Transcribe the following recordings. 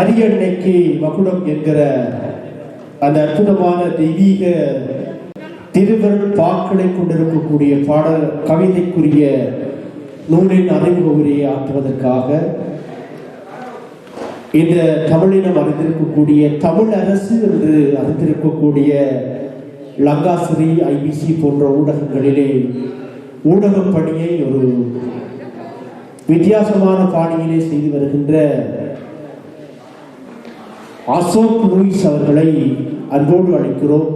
மரியன்னைக்கு மகுடம் என்கிற அந்த அற்புதமான தெய்வீக திருவருள் பாக்களை கொண்டிருக்கக்கூடிய பாடல் கவிதைக்குரிய நூலின் அறிமுக உரையை ஆற்றுவதற்காக இந்த தமிழினம் அறிந்திருக்கக்கூடிய தமிழ் அரசு என்று அறிந்திருக்கக்கூடிய லங்காசிரி ஐபிசி போன்ற ஊடகங்களிலே ஊடகப் பணியை ஒரு வித்தியாசமான பாணியிலே செய்து வருகின்ற அசோக் லூயிஸ் அவர்களை அன்போடு அழைக்கிறோம்.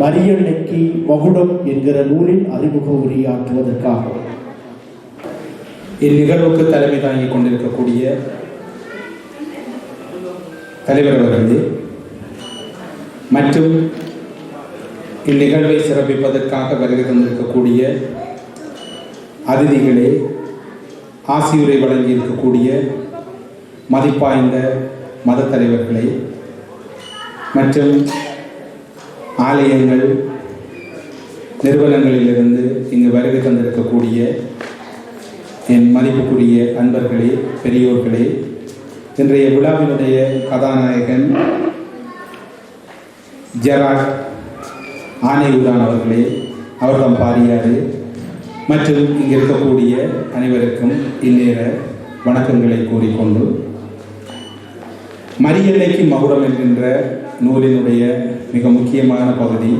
மரியன்னைக்கு மகுடம் என்கிற நூலில் அறிமுக உரையாற்றுவதற்காக. இந்நிகழ்வுக்கு தலைமை தாங்கிக் கொண்டிருக்கக்கூடிய தலைவர் அவர்களே மற்றும் இந்நிகழ்வை சிறப்பிப்பதற்காக வருகை தந்திருக்கக்கூடிய அதிதிகளே ஆசியுரை வழங்கி இருக்கக்கூடிய மதிப்பாய்ந்த மத தலைவர்களே மற்றும் ஆலயங்கள் நிறுவனங்களிலிருந்து இங்கு வருகை தந்திருக்கக்கூடிய என் மதிப்புக்குரிய அன்பர்களே பெரியோர்களே இன்றைய விழாவினுடைய கதாநாயகன் ஜெராட் ஆனையுடான் அவர்களே அவர்தம் பாரியாறு மற்றும் இங்கு இருக்கக்கூடிய அனைவருக்கும் இந்நேர வணக்கங்களை கூறிக்கொண்டு மரியன்னைக்கு மகுடம் என்கின்ற நூலினுடைய மிக முக்கியமான பகுதி.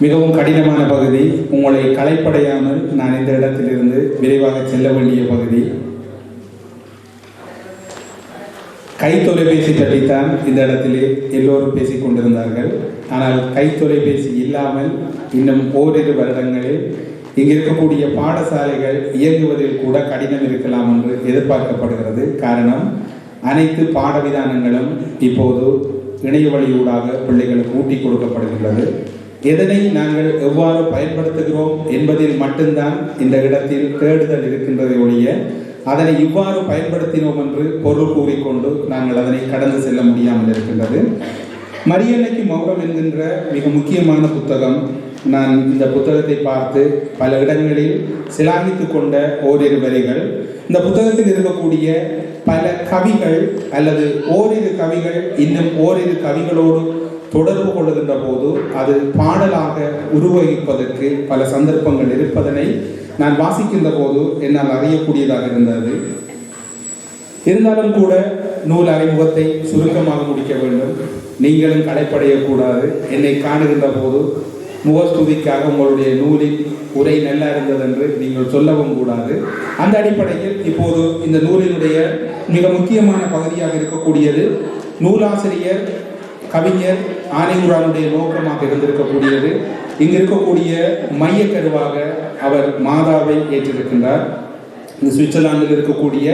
மிகவும் கடினமான பகுதி. உங்களை களைப்படையாமல் நான் இந்த இடத்திலிருந்து விரைவாக செல்ல வேண்டிய பகுதி. கை தொலைபேசி பற்றித்தான் இந்த இடத்திலே எல்லோரும் பேசிக் கொண்டிருந்தார்கள். ஆனால் கை தொலைபேசி இல்லாமல் இன்னும் ஓரிரு வருடங்களில் இங்கு இருக்கக்கூடிய பாடசாலைகள் இயங்குவதில் கூட கடினம் இருக்கலாம் என்று எதிர்பார்க்கப்படுகிறது. காரணம் அனைத்து பாடவிதானங்களும் இப்போது இணைய வழியூடாக பிள்ளைகளுக்கு ஊட்டி கொடுக்கப்படுகின்றது. எதனை நாங்கள் எவ்வாறு பயன்படுத்துகிறோம் என்பதில் மட்டும்தான் இந்த இடத்தில் தேடுதல் இருக்கின்றதை ஒழிய அதனை இவ்வாறு பயன்படுத்தினோம் என்று பொருள் கூறிக்கொண்டு நாங்கள் அதனை கடந்து செல்ல முடியாமல் இருக்கின்றது. மரியன்னைக்கு மௌனம் என்கின்ற மிக முக்கியமான புத்தகம். நான் இந்த புத்தகத்தை பார்த்து பல இடங்களில் சிலாகித்து கொண்ட ஓரிரு வரிகள். இந்த புத்தகத்தில் இருக்கக்கூடிய பல கவிகள் அல்லது ஓரிரு கவிகள் இன்னும் ஓரிரு கவிகளோடு தொடர்பு கொள்ளுகின்ற போது அது பாடலாக உருவகிப்பதற்கு பல சந்தர்ப்பங்கள் இருப்பதனை நான் வாசிக்கின்ற போது என்னால் அறியக்கூடியதாக இருந்தது. இருந்தாலும் கூட நூல் அறிமுகத்தை சுருக்கமாக முடிக்க வேண்டும். நீங்களும் கடைப்படையக்கூடாது என்னை காணுகின்ற போது முகஸ்துதிக்காக உங்களுடைய நூலின் உரை நல்லா இருந்தது என்று நீங்கள் சொல்லவும் கூடாது. அந்த அடிப்படையில் இப்போது இந்த நூலினுடைய மிக முக்கியமான பகுதியாக இருக்கக்கூடியது நூலாசிரியர் கவிஞர் ஆனைகுரானுடைய நோக்கமாக இருந்திருக்கக்கூடியது. இங்கு இருக்கக்கூடிய மையக்கருவாக அவர் மாதாவை ஏற்றிருக்கின்றார். இந்த சுவிட்சர்லாந்தில் இருக்கக்கூடிய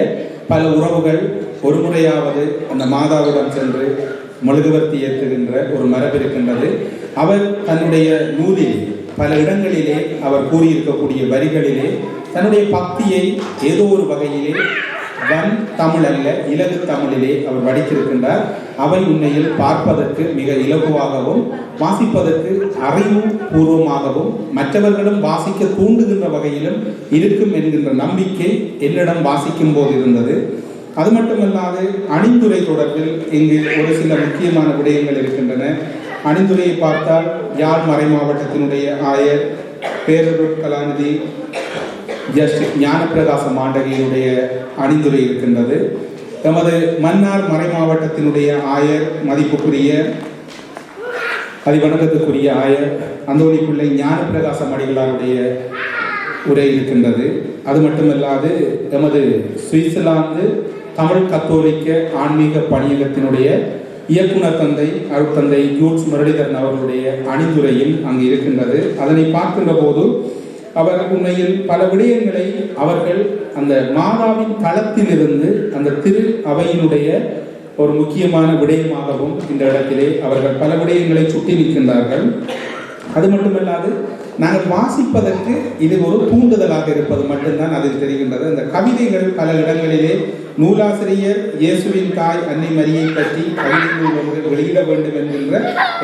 பல உறவுகள் ஒரு முறையாவது அந்த மாதாவிடம் சென்று மெழுகுவர்த்தி ஏற்றுகின்ற ஒரு மரபு இருக்கின்றது. அவர் தன்னுடைய நூலில் பல இடங்களிலே அவர் கூறியிருக்கக்கூடிய வரிகளிலே தன்னுடைய பக்தியை ஏதோ ஒரு வகையிலே வன் தமிழ் அல்ல இலகு தமிழிலே அவர் வடித்திருக்கின்றார். அவை உண்மையில் பார்ப்பதற்கு மிக இலகுவாகவும் வாசிப்பதற்கு அறிவு பூர்வமாகவும் மற்றவர்களும் வாசிக்க தூண்டுகின்ற வகையிலும் இருக்கும் என்கின்ற நம்பிக்கை என்னிடம் வாசிக்கும் போது இருந்தது. அது மட்டுமல்லாது அணிந்துரை தொடர்பில் இங்கு ஒரு சில முக்கியமான விடயங்கள் இருக்கின்றன. அணிந்துரையை பார்த்தால் யாழ் மறை மாவட்டத்தினுடைய ஆயர் பேரூர் கலாநிதி ஜஸ்ட் ஞானப்பிரகாச மாண்டகியினுடைய அணிந்துரை இருக்கின்றது எமது மன்னார் மறை மாவட்டத்தினுடைய ஆயர் மதிப்புக்குரிய அதிவணக்கத்துக்குரிய ஆயர் அந்தோணி பிள்ளை ஞானப்பிரகாச மடிகளாருடைய உரை இருக்கின்றது அது மட்டுமல்லாது எமது சுவிட்சர்லாந்து தமிழ் கத்தோலிக்க ஆன்மீக பணியகத்தினுடைய இயக்குனர் தந்தை அருட்தந்தை யூட்ஸ் முரளிதரன் அவர்களுடைய அணிந்துரையில் அங்கு இருக்கின்றது அதனை பார்க்கின்ற போது அவர் உண்மையில் பல விடயங்களை அவர்கள் அந்த மாதாவின் தளத்திலிருந்து அந்த திரு அவையினுடைய ஒரு முக்கியமான விடயமாகவும் இந்த இடத்திலே அவர்கள் பல விடயங்களை சுட்டி நிற்கின்றார்கள். அது மட்டுமல்லாது நாங்கள் வாசிப்பதற்கு இது ஒரு தூண்டுதலாக இருப்பது மட்டும்தான் அதில் தெரிகின்றது. அந்த கவிதைகள் பல இடங்களிலே நூலாசிரியர் இயேசுவின் தாய் அன்னை மரியை பற்றி கவிதைகள் வெளியிட வேண்டும் என்கின்ற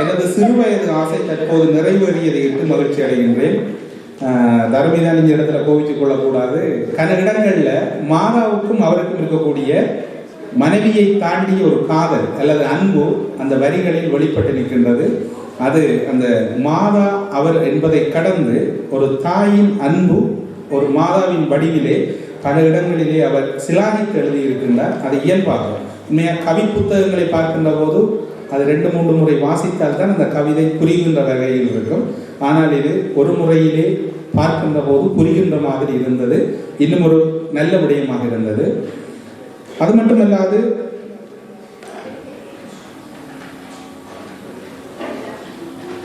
எனது சிறுவயது ஆசை தற்போது நிறைவேறியதை இட்டு மகிழ்ச்சி அடைகின்றேன். தர்மிதான் இந்த இடத்துல கோபித்துக் கொள்ளக்கூடாது. கல இடங்களில் மாதாவுக்கும் அவருக்கும் இருக்கக்கூடிய மனைவியை தாண்டிய ஒரு காதல் அல்லது அன்பு அந்த வரிகளில் வெளிப்பட்டு நிற்கின்றது. அது அந்த மாதா அவர் என்பதை கடந்து ஒரு தாயின் அன்பு ஒரு மாதாவின் வடிவிலே பல இடங்களிலே அவர் சிலாகித்து எழுதியிருக்கின்றார். அதை இயல்பாக உண்மையாக கவி புத்தகங்களை பார்க்கின்ற போது அது ரெண்டு மூன்று முறை வாசித்தால் தான் அந்த கவிதை புரிகின்ற வகையில் இருக்கும். ஆனால் இது ஒரு முறையிலே பார்க்கின்ற போது புரிகின்ற மாதிரி இருந்தது. இன்னும் ஒரு நல்ல விடயமாக இருந்தது. அது மட்டுமல்லாது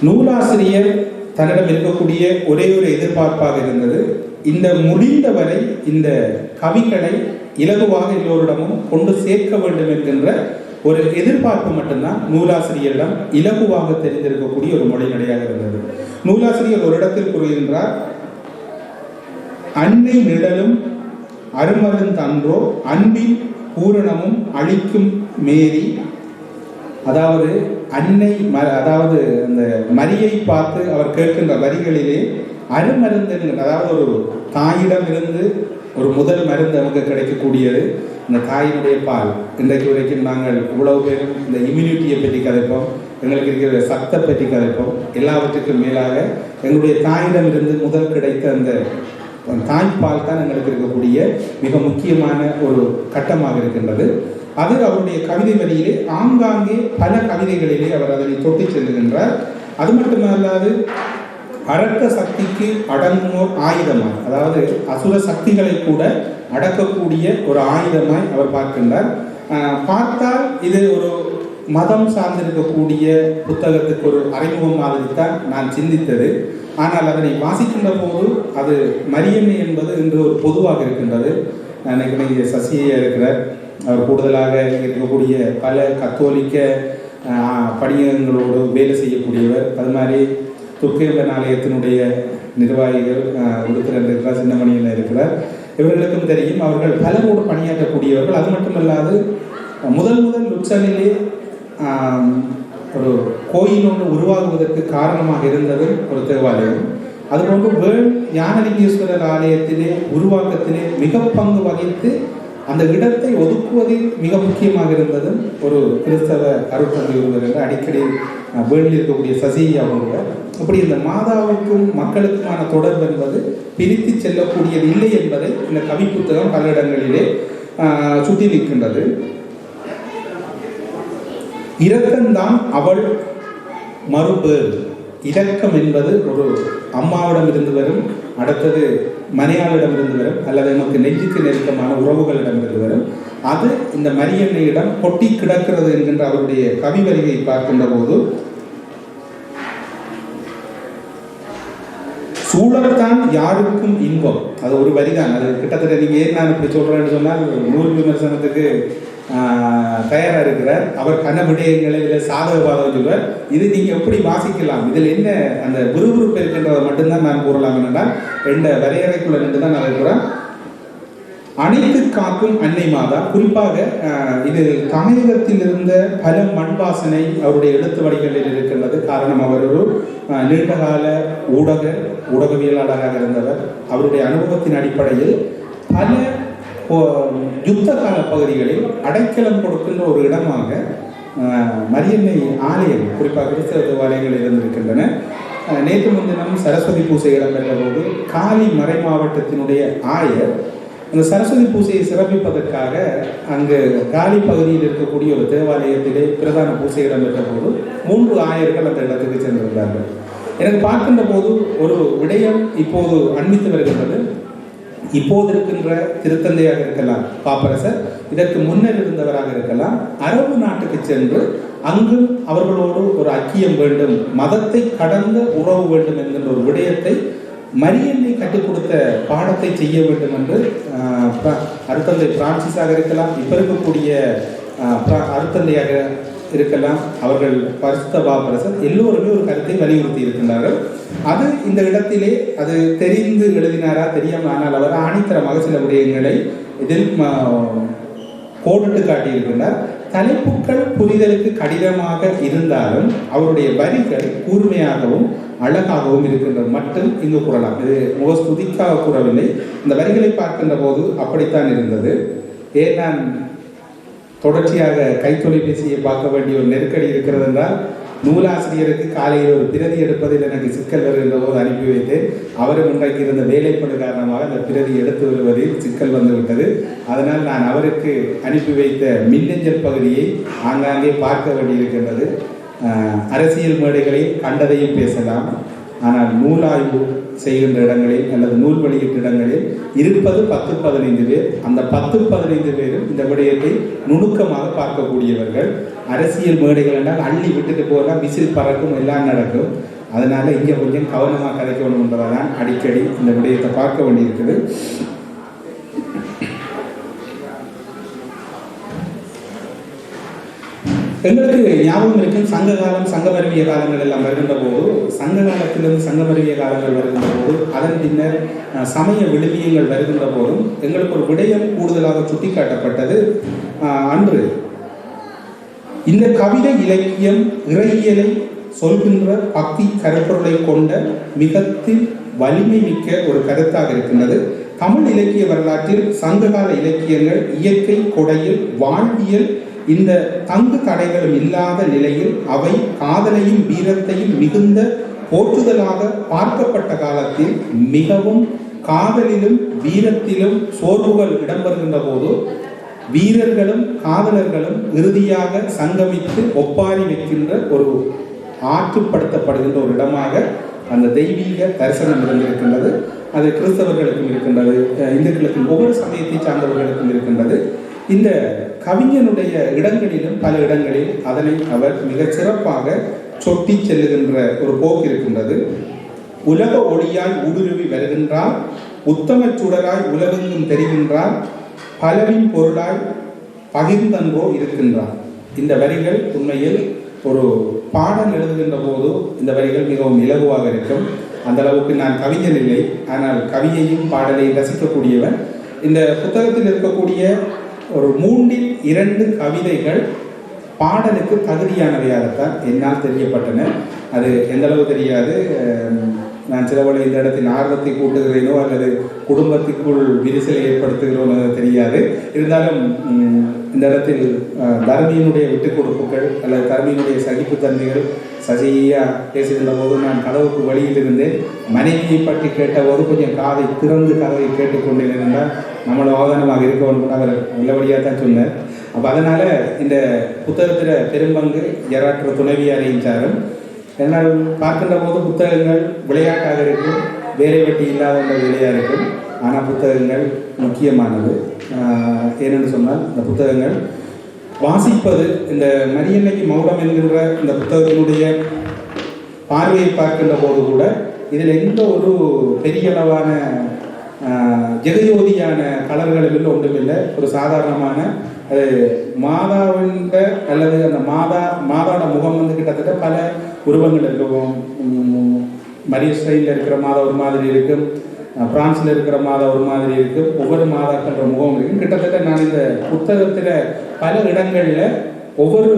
நூலாசிரியர் தன்னிடம் இருக்கக்கூடிய ஒரே ஒரு எதிர்பார்ப்பாக இருந்தது. இந்த முடிந்தவரை இந்த கவிகளை இலகுவாக எல்லோரிடமும் கொண்டு சேர்க்க வேண்டும் என்கின்ற ஒரு எதிர்பார்ப்பு மட்டும்தான் நூலாசிரியரிடம் இலகுவாக தெரிந்திருக்கக்கூடிய ஒரு மொழிநடையாக இருந்தது. நூலாசிரியர் ஒரு இடத்தில் கூறுகின்றார் அன்னை நிழலும் அருமருந்தன்றோ அன்பின் பூரணமும் அழிக்கும் மேரி அதாவது அன்னை ம அதாவது அந்த மரியை பார்த்து அவர் கேட்கின்ற வரிகளிலே அருமருந்து அதாவது ஒரு தாயிடம் இருந்து ஒரு முதல் மருந்து நமக்கு கிடைக்கக்கூடியது. இந்த தாயினுடைய பால். இன்றைக்கு வரைக்கும் நாங்கள் இவ்வளவு பேரும் இந்த இம்யூனிட்டியை பற்றி கதைப்போம். எங்களுக்கு இருக்கிற சத்தை பற்றி கதைப்போம். எல்லாவற்றுக்கும் மேலாக எங்களுடைய தாயிடமிருந்து முதல் கிடைத்த அந்த தாய்ப்பால் தான் எங்களுக்கு இருக்கக்கூடிய மிக முக்கியமான ஒரு கட்டமாக இருக்கின்றது. அது அவருடைய கவிதை வரியிலே ஆங்காங்கே பல கவிதைகளிலே அவர் அதனை தொட்டி செல்லுகின்றார் அது மட்டுமல்லாது அரக்க சக்திக்கு அடங்குவோர் ஆயுதமாக அதாவது அசுர சக்திகளை கூட அடக்கக்கூடிய ஒரு ஆயுதமாய் அவர் பார்க்கின்றார். பார்த்தால் இது ஒரு மதம் சார்ந்திருக்கக்கூடிய புத்தகத்துக்கு ஒரு அறிமுகம் மாதிரி தான் நான் சிந்தித்தது. ஆனால் அதனை வாசிக்கின்ற போது அது மரியமை என்பது இன்று ஒரு பொதுவாக இருக்கின்றது. நான் நினைக்கிறேன் இங்கே இருக்கிறார். அவர் கூடுதலாக இருக்கக்கூடிய பல கத்தோலிக்க ஆஹ், பணியகங்களோடு வேலை செய்யக்கூடியவர். அது மாதிரி துர்க்கையம்மன் ஆலயத்தினுடைய நிர்வாகிகள் உடுத்திரன் இவர்களுக்கும் தெரியும். அவர்கள் பலரோடு பணியாற்றக்கூடியவர்கள். அது மட்டுமல்லாது முதல் முதல் லுட்சனிலே ஒரு கோயில் ஒன்று உருவாகுவதற்கு காரணமாக இருந்தது ஒரு தேவாலயம். அதுபோன்று வேள் ஞானலிங்கேஸ்வரர் ஆலயத்திலே உருவாக்கத்திலே மிக பங்கு வகித்து அந்த இடத்தை ஒதுக்குவதில் மிக முக்கியமாக இருந்ததும் ஒரு கிறிஸ்தவ அருட்தந்தை ஒருவர் என்று அடிக்கடி அஹ், இருக்கக்கூடிய சசி அவங்க. அப்படி இந்த மாதாவுக்கும் மக்களுக்குமான தொடர்பு என்பது பிரித்து செல்லக்கூடியது இல்லை என்பதை இந்த கவி புத்தகம் பல இடங்களிலே சுற்றி நிற்கின்றது இரக்கம்தான் அவள் மறுபேர் இரக்கம் என்பது ஒரு அம்மாவிடம் இருந்து வரும் அடுத்தது மனையாளிடமிருந்து வரும் அல்லது நமக்கு நெஞ்சுக்கு நெருக்கமான உறவுகளிடமிருந்து வரும். அது இந்த மரியன்னையிடம் கொட்டி கிடக்கிறது என்கின்ற அவருடைய கவி வரியை பார்க்கின்ற போது சூழல்தான் யாருக்கும் இன்பம். அது ஒரு வரிதான். அது கிட்டத்தட்ட நீங்க ஏன் நான் இப்படி சொல்றேன்னு சொன்னால் நூல் விமர்சனத்துக்கு தயாராக இருக்கிறார். அவர் கன விடயங்களை இதில் சாதக பாதகம் சொல்வார் இது நீங்கள் எப்படி வாசிக்கலாம்? இதில் என்ன அந்த விறுவிறுப்பு இருக்கின்றதை மட்டும்தான் நான் கூறலாம் என்றால் ரெண்டு வரையறைக்குள்ள நின்று தான் நான் இருக்கிறேன் அனைத்து காக்கும் அன்னை மாதா குறிப்பாக இது தமிழகத்தில் இருந்த பல மண் வாசனை அவருடைய எழுத்து வடிகளில் இருக்கின்றது. காரணம் அவர் ஒரு நீண்டகால ஊடக ஊடகவியலாளராக இருந்தவர். அவருடைய அனுபவத்தின் அடிப்படையில் பல யுத்த கால பகுதிகளில் அடைக்கலம் கொடுக்கின்ற ஒரு இடமாக மரியன்னை ஆலயம் குறிப்பாக கிறிஸ்தவ தேவாலயங்கள் இருந்திருக்கின்றன. நேற்று முன்தினம் சரஸ்வதி பூசை இடம்பெற்ற போது காலி மறை மாவட்டத்தினுடைய ஆயர் அந்த சரஸ்வதி பூசையை சிறப்பிப்பதற்காக அங்கு காலி பகுதியில் இருக்கக்கூடிய ஒரு தேவாலயத்திலே பிரதான பூசை இடம்பெற்ற போது மூன்று ஆயர்கள் அந்த இடத்துக்கு சென்றிருந்தார்கள். எனக்கு பார்க்கின்ற போது ஒரு விடயம் இப்போது அண்மித்து வருகின்றது. இப்போது இருக்கின்ற திருத்தந்தையாக இருக்கலாம் பாப்பரசர். இதற்கு முன்னர் இருந்தவராக இருக்கலாம். அரபு நாட்டுக்கு சென்று அங்கு அவர்களோடு ஒரு ஐக்கியம் வேண்டும் மதத்தை கடந்த உறவு வேண்டும் என்கின்ற ஒரு விடயத்தை மரியன்னை கற்றுக் கொடுத்த பாடத்தை செய்ய வேண்டும் என்று அருத்தந்தை பிரான்சிஸாக இருக்கலாம். இப்ப இருக்கக்கூடிய பிர- அருத்தந்தையாக இருக்கலாம். அவர்கள் பரிசுத்த பாபரசர் எல்லோருமே ஒரு கருத்தை வலியுறுத்தி இருக்கின்றார்கள். அது இந்த இடத்திலே அது தெரிந்து எழுதினாரா தெரியாமல் ஆனால் அவர் ஆணித்தரமாக சில விடயங்களை இதில் போட்டுட்டு கோடிட்டு காட்டியிருக்கின்றார். தலைப்புக்கள் புரிதலுக்கு கடினமாக இருந்தாலும் அவருடைய வரிகள் கூர்மையாகவும் அழகாகவும் இருக்கின்றது. மட்டும் இங்கு கூறலாம். இது முகஸ்துதிக்காக கூறவில்லை. இந்த வரிகளை பார்க்கின்ற போது அப்படித்தான் இருந்தது. ஏன் நான் தொடர்ச்சியாக கைத்தொலைபேசியை பார்க்க வேண்டிய ஒரு நெருக்கடி இருக்கிறது என்றால் நூலாசிரியருக்கு காலையில் ஒரு பிரதி எடுப்பதில் எனக்கு சிக்கல் வருகின்ற போது அனுப்பி வைத்தேன். அவரும் இன்றைக்கு இருந்த வேலைப்படு காரணமாக அந்த பிரதி எடுத்து வருவதில் சிக்கல் வந்துவிட்டது. அதனால் நான் அவருக்கு அனுப்பி வைத்த மின்னஞ்சல் பகுதியை ஆங்காங்கே பார்க்க வேண்டியிருக்கின்றது. அரசியல் மேடைகளில் கண்டதையும் பேசலாம். ஆனால் நூலாய்வு செய்கின்ற இடங்களில் அல்லது நூல் வெளியீட்டு இடங்களில் இருப்பது பத்து பதினைந்து பேர் அந்த பத்து பதினைந்து பேரும் இந்த விடயத்தை நுணுக்கமாக பார்க்கக்கூடியவர்கள். அரசியல் மேடைகள் என்றால் அள்ளி விட்டுட்டு போகலாம் விசில் பறக்கும் எல்லாம் நடக்கும். அதனால இங்கே கொஞ்சம் கவனமாக கதைக்கணும் என்பதால் அடிக்கடி இந்த விடயத்தை பார்க்க வேண்டியிருக்குது. எங்களுக்கு ஞாபகம் இருக்கும் சங்க காலம் சங்கமருவிய காலங்கள் எல்லாம் வருகின்ற போது சங்க காலத்திலிருந்து சங்கமருவிய காலங்கள் வருகின்ற போது அதன் பின்னர் சமய விழுமியங்கள் வருகின்ற போதும் எங்களுக்கு ஒரு விடயம் கூடுதலாக சுட்டிக்காட்டப்பட்டது. அன்று இந்த கவிதை இலக்கியம் இறையியலை சொல்கின்ற பக்தி கருப்பொருளை கொண்ட மிகத்தில் வலிமை மிக்க ஒரு கருத்தாக இருக்கின்றது. தமிழ் இலக்கிய வரலாற்றில் சங்ககால இலக்கியங்கள் இயற்கை கொடையில் வாழ்வியல் இந்த தங்கு தடைகளும் இல்லாத நிலையில் அவை காதலையும் வீரத்தையும் மிகுந்த போற்றுதலாக பார்க்கப்பட்ட காலத்தில் மிகவும் காதலிலும் வீரத்திலும் சோர்வுகள் இடம்பெறுகின்ற போது வீரர்களும் காதலர்களும் இறுதியாக சங்கமித்து ஒப்பாரி வைக்கின்ற ஒரு ஆற்றுப்படுத்தப்படுகின்ற ஒரு இடமாக அந்த தெய்வீக தரிசனம் இருந்திருக்கின்றது. அது கிறிஸ்தவர்களுக்கும் இருக்கின்றது. இந்துக்களுக்கும் ஒவ்வொரு சமயத்தை சார்ந்தவர்களுக்கும் இருக்கின்றது. இந்த கவிஞனுடைய இடங்களிலும் பல இடங்களில் அதனை அவர் மிகச் சிறப்பாக சொட்டி செல்லுகின்ற ஒரு போக்கு இருக்கின்றது. உலக ஒளியாய் ஊடுருவி வருகின்றார் உத்தம சுடராய் உலகெங்கும் தெரிகின்றார் பலவின் பொருளாய் பகிர்ந்தன்றோ இருக்கின்றார் இந்த வரிகள் உண்மையில் ஒரு பாடல் எழுதுகின்ற போது இந்த வரிகள் மிகவும் இலகுவாக இருக்கும். அந்த அளவுக்கு நான் கவிஞன் இல்லை. ஆனால் கவியையும் பாடலையும் ரசிக்கக்கூடியவன். இந்த புத்தகத்தில் இருக்கக்கூடிய ஒரு மூன்றில் இரண்டு கவிதைகள் பாடலுக்கு தகுதியானவையாகத்தான் என்னால் தெரியப்பட்டன. அது எந்த அளவு தெரியாது. நான் சிலவளை இந்த இடத்தில் ஆர்வத்தை கூட்டுகிறேனோ அல்லது குடும்பத்துக்குள் விரிசலை ஏற்படுத்துகிறோனோ தெரியாது. இருந்தாலும் இந்த இடத்தில் தர்மியினுடைய விட்டுக் கொடுப்புகள் அல்லது தர்மியினுடைய சகிப்புத்தன்மைகள் சசியா பேசுகின்ற போது நான் கதவுக்கு வழியில் இருந்தேன். மனைவியை பற்றி கேட்டபோது கொஞ்சம் காதை திறந்து கதவை கேட்டுக்கொண்டேன் என்றால் நம்மளோட இருக்க வேண்டும் அவர் நல்லபடியாக தான் சொன்னேன் அப்போ அதனால் இந்த புத்தகத்தில் பெரும்பங்கு ஜெராற்ற துணைவியாரையும் சாரும். என்னால் பார்க்கின்ற போது புத்தகங்கள் விளையாட்டாக இருக்கும் வேலை வெட்டி இல்லாத வேலையாக இருக்கும். ஆனால் புத்தகங்கள் முக்கியமானது. ஆஹ் ஏனென்று சொன்னால் இந்த புத்தகங்கள் வாசிப்பது இந்த மரியன்னைக்கு மௌடம் என்கின்ற இந்த புத்தகத்தினுடைய பார்வையை பார்க்கின்ற போது கூட இதில் எந்த ஒரு பெரிய அளவான ஆஹ், ஜெகஜோதியான கலர்களும் ஒன்றுமில்லை. ஒரு சாதாரணமான அது மாதாவின் அல்லது அந்த மாதா மாதாவோட முகம் வந்து கிட்டத்தட்ட பல உருவங்கள் இருக்கும். மரிய ஸ்டைலில் இருக்கிற மாதா ஒரு மாதிரி இருக்கும். பிரான்ஸில் இருக்கிற மாதா ஒரு மாதிரி இருக்கும். ஒவ்வொரு மாதாக்கன்ற முகம் இருக்கும். கிட்டத்தட்ட நான் இந்த புத்தகத்தில் பல இடங்களில் ஒவ்வொரு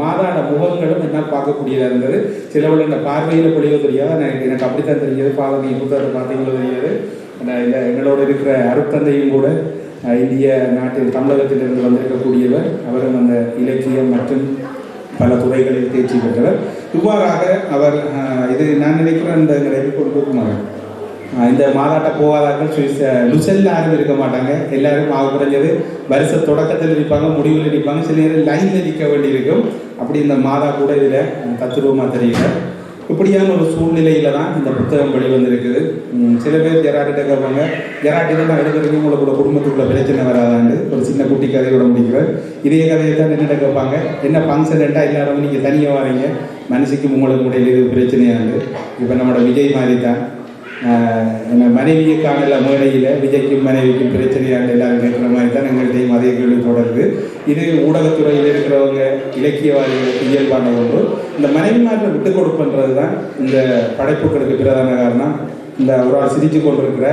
மாதாட முகங்களும் என்னால் பார்க்கக்கூடியதாக இருந்தது. சிலவள் இந்த பார்வையில் பொழியோ தெரியாது. எனக்கு எனக்கு அப்படித்தான் தெரியாது பாவம் நீ புத்தகத்தை பார்த்தீங்களோ தெரியாது. இந்த எங்களோட இருக்கிற அருத்தந்தையும் கூட இந்திய நாட்டில் தமிழகத்திலிருந்து வந்திருக்கக்கூடியவர் அவரும் அந்த இலக்கியம் மற்றும் பல துறைகளில் தேர்ச்சி பெற்றவர். இவ்வாறாக அவர் இது நான் நினைக்கிறேன் இந்த கொண்டு ஆஹ் இந்த மாதாட்ட போகாதார்கள் சுவிஸ் லுசல்ல யாரும் இருக்க மாட்டாங்க. எல்லாரும் ஆக குறைஞ்சது வருஷ தொடக்கத்தில் நிற்பாங்க முடிவில் நிற்பாங்க. சில நேரம் லைன்ல நிற்க வேண்டியிருக்கும். அப்படி இந்த மாதா கூட இதில் தத்துருவமாக தெரியல. இப்படியான ஒரு சூழ்நிலையில தான் இந்த புத்தகம் வெளிவந்திருக்குது. சில பேர் ஜெராட்டிட்ட கேட்பாங்க ஜெராட்டி நான் எழுதுறீங்க உங்களோட குடும்பத்துக்குள்ள பிரச்சனை வராதாண்டு ஒரு சின்ன குட்டி கதையோட முடிக்கிறேன். இதே கதையை தான் என்னென்ன கேட்பாங்க என்ன ஃபங்க்ஷன் ரெண்டா எல்லாரும் நீங்கள் தனியாக வரீங்க? மனசுக்கும் உங்களுக்கு முடியல இது பிரச்சனையாண்டு இப்போ நம்மளோட விஜய் மாதிரி தான். மனைவியை காணல மேடையில் விஜய்க்கும் மனைவிக்கும் பிரச்சனையாக எல்லாரும் கேட்குற மாதிரி தான் எங்கள்கிட்டையும் அதே கேள்வி தொடருது இது ஊடகத்துறையில் இருக்கிறவங்க இலக்கியவாதிகளுக்கு இயல்பான ஒன்று இந்த மனைவிமாற்றை விட்டு கொடுப்புன்றது தான் இந்த படைப்புகளுக்கு பிரதான காரணம். இந்த ஒரு ஆள் சிரித்து கொண்டிருக்கிற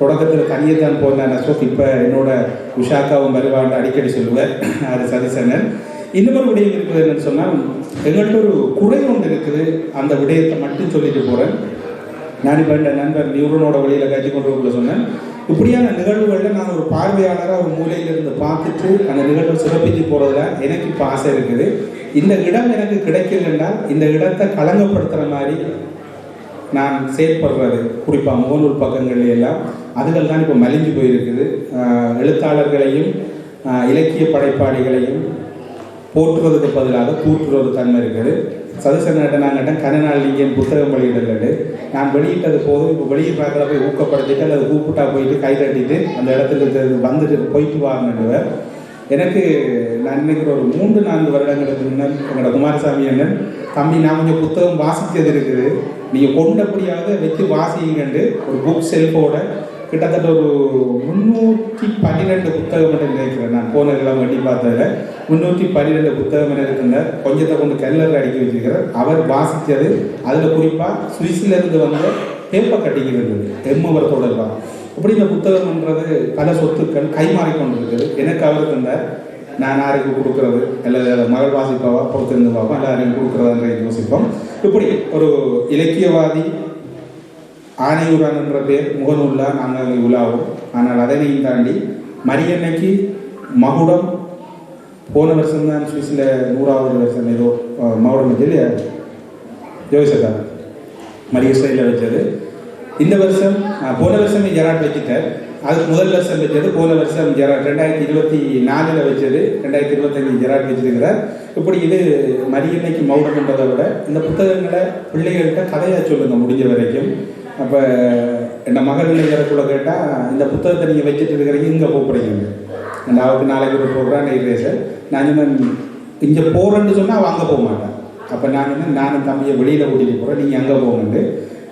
தொடக்கத்தில் தனியே தான் போன அசோக் இப்போ என்னோட உஷாக்காவும் வருவான்னு அடிக்கடி சொல்லுவேன் அது சதிசனன் இன்னொரு விடயம் இருக்குது என்னன்னு சொன்னால் எங்கள்கிட்ட ஒரு குறை ஒன்று இருக்குது. அந்த விடயத்தை மட்டும் சொல்லிட்டு போகிறேன் நான் இப்போ என் நண்பர் நியூரனோட வழியில் கட்டி கொண்டு சொன்னேன். இப்படியான நிகழ்வுகளில் நான் ஒரு பார்வையாளராக ஒரு மூலையிலிருந்து பார்த்துட்டு அந்த நிகழ்வை சிறப்பித்து போகிறதுல எனக்கு இப்போ ஆசை இருக்குது. இந்த இடம் எனக்கு கிடைக்கலன்னா இந்த இடத்தை களங்கப்படுத்துகிற மாதிரி நான் செயற்படுறது குறிப்பாக முகநூல் பக்கங்கள் எல்லாம். அதுகள் தான் இப்போ மலிஞ்சு போயிருக்குது. எழுத்தாளர்களையும் இலக்கிய படைப்பாளிகளையும் போற்றுவதற்கு பதிலாக கூற்றுவது தன்மை இருக்குது சதுசனிட்ட நான் கேட்டேன் கனநாள் லிங்கன் புத்தகம் வெளியிடலடு நான் வெளியிட்டது போதும் இப்போ வெளியிடுறாங்கள போய் ஊக்கப்படுத்திட்டு அல்லது கூப்பிட்டா போயிட்டு கை தட்டிட்டு அந்த இடத்துல இருக்கிறது வந்துட்டு போயிட்டு வாங்கினவர் எனக்கு நான் நினைக்கிற ஒரு மூன்று நான்கு வருடங்களுக்கு முன்னர் என்னோட குமாரசாமி அண்ணன் தம்பி நான் கொஞ்சம் புத்தகம் வாசித்தது இருக்குது. நீங்கள் கொண்டபடியாக வச்சு வாசிங்கண்டு ஒரு புக் செல்ஃபோட கிட்டத்தட்ட ஒரு முன்னூற்றி பன்னிரெண்டு புத்தகம் என்று நினைக்கிறேன் நான். போன எல்லாம் வண்டி பார்த்ததுல. முன்னூற்றி பன்னிரெண்டு புத்தகம் என இருக்கின்ற கொஞ்சத்தை கொண்டு கல்லரில் அடுக்கி வச்சிருக்கிறார் அவர் வாசித்தது அதில் குறிப்பாக சுவிஸ்ல இருந்து வந்த பேப்பர் கட்டிக்கிறது இருந்தது. எம்மவர் தொடர்பாக அப்படி இந்த புத்தகம்ன்றது பல சொத்துக்கள் கைமாறி கொண்டிருக்குது எனக்கு அவர் தந்த நான் யாருக்கு கொடுக்குறது? அல்லது அதை மகள் வாசிப்பாவா பொறுத்திருந்து பார்ப்போம் அல்ல யாரையும் கொடுக்குறதுன்ற யோசிப்போம். இப்படி ஒரு இலக்கியவாதி ஆனையுடன் என்ற பேர் முகநூலில் நாங்கள் உலாவோம். ஆனால் அதனையும் தாண்டி மரியன்னைக்கு மகுடம் போன வருஷம் தான் சுவிஸில் நூறாவது வருஷம் ஏதோ மகுடம் வச்சு இல்லையா ஜோதிசக்கார் மரிய ஸ்டைலில் வச்சது. இந்த வருஷம் போன வருஷமே ஜெராட் வச்சுட்டார். அதுக்கு முதல் வருஷம் வச்சது போன வருஷம் ஜெராட். ரெண்டாயிரத்தி இருபத்தி நாலில் வச்சது ரெண்டாயிரத்தி இருபத்தஞ்சு ஜெராட் வச்சிருக்கிறார். இப்படி இது மரியன்னைக்கு மௌடம் என்பதை விட இந்த புத்தகங்களை பிள்ளைகள்கிட்ட கதையாக சொல்லுங்கள் முடிஞ்ச வரைக்கும். அப்போ என்ன மகள் கூட கேட்டால் இந்த புத்தகத்தை நீங்கள் வச்சுட்டு இருக்கிறீங்க இங்கே கூப்பிடுறீங்க. அந்த அவருக்கு நாளைக்கு ஒரு ப்ரோக்ராம் ரேசர் நான் சொன்னேன் இங்கே போகிறேன்னு சொன்னால் அவன் அங்கே போக மாட்டான் அப்போ நான் சொன்னேன் நானும் தம்பியை வெளியில் கூட்டிகிட்டு போகிறேன் நீங்கள் அங்கே போகணுண்டு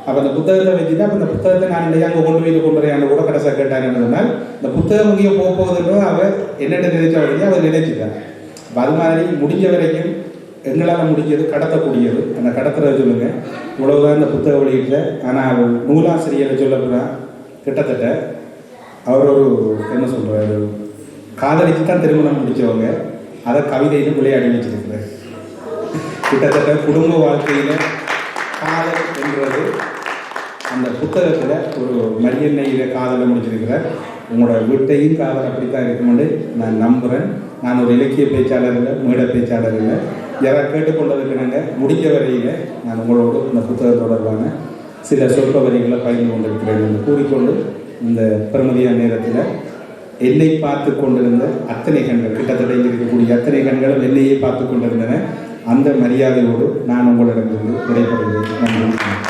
அப்போ அந்த புத்தகத்தை வச்சுட்டு அப்போ இந்த புத்தகத்தை நான் இல்லையா அங்கே கொண்டு போய் கொண்டு வரேன் கூட கடைசாக கேட்டாங்கன்னு சொன்னால் இந்த புத்தகம் இங்கே போக போகுதுன்றது அவள் என்னென்ன நினைச்சா வழியே அவர் நினைச்சிட்டான் அப்போ அது மாதிரி முடிஞ்ச வரைக்கும் எங்களால் முடிஞ்சது கடத்தக்கூடியது. அந்த கடத்துறதை சொல்லுங்க. இவ்வளவுதான் இந்த புத்தக வெளியீட்டில். ஆனால் நூலாசிரியரை சொல்ல கிட்டத்தட்ட. அவர் ஒரு என்ன சொல்றாரு காதலிச்சு தான் திருமணம் முடித்தவங்க அதை கவிதையிலும் விளையாடி வச்சிருக்கிறார். கிட்டத்தட்ட குடும்ப வாழ்க்கையில் காதல் என்றது அந்த புத்தகத்தில் ஒரு மரியன்னையில் காதலை முடிச்சிருக்கிறார். உங்களோட வீட்டையும் காதல் அப்படித்தான் இருக்குமென்று நான் நம்புகிறேன் நான் ஒரு இலக்கிய பேச்சாளர் இல்லை மேடை பேச்சாளர் இல்லை. யாராவது கேட்டுக்கொண்டதுக்கு முடிஞ்ச வரையில் நான் உங்களோடு இந்த புத்தகம் தொடர்பான சில சொற்ப வரிகளை பகிர்ந்து கொண்டிருக்கிறேன் என்று கூறிக்கொண்டு இந்த பெருமதியான நேரத்தில் என்னை பார்த்து கொண்டிருந்த அத்தனை கண்கள் கிட்டத்தட்ட இங்கே இருக்கக்கூடிய அத்தனை கண்களும் என்னையே பார்த்து கொண்டிருந்தன. அந்த மரியாதையோடு நான் உங்களிடமிருந்து விடைபெறுகிறேன். நன்றி.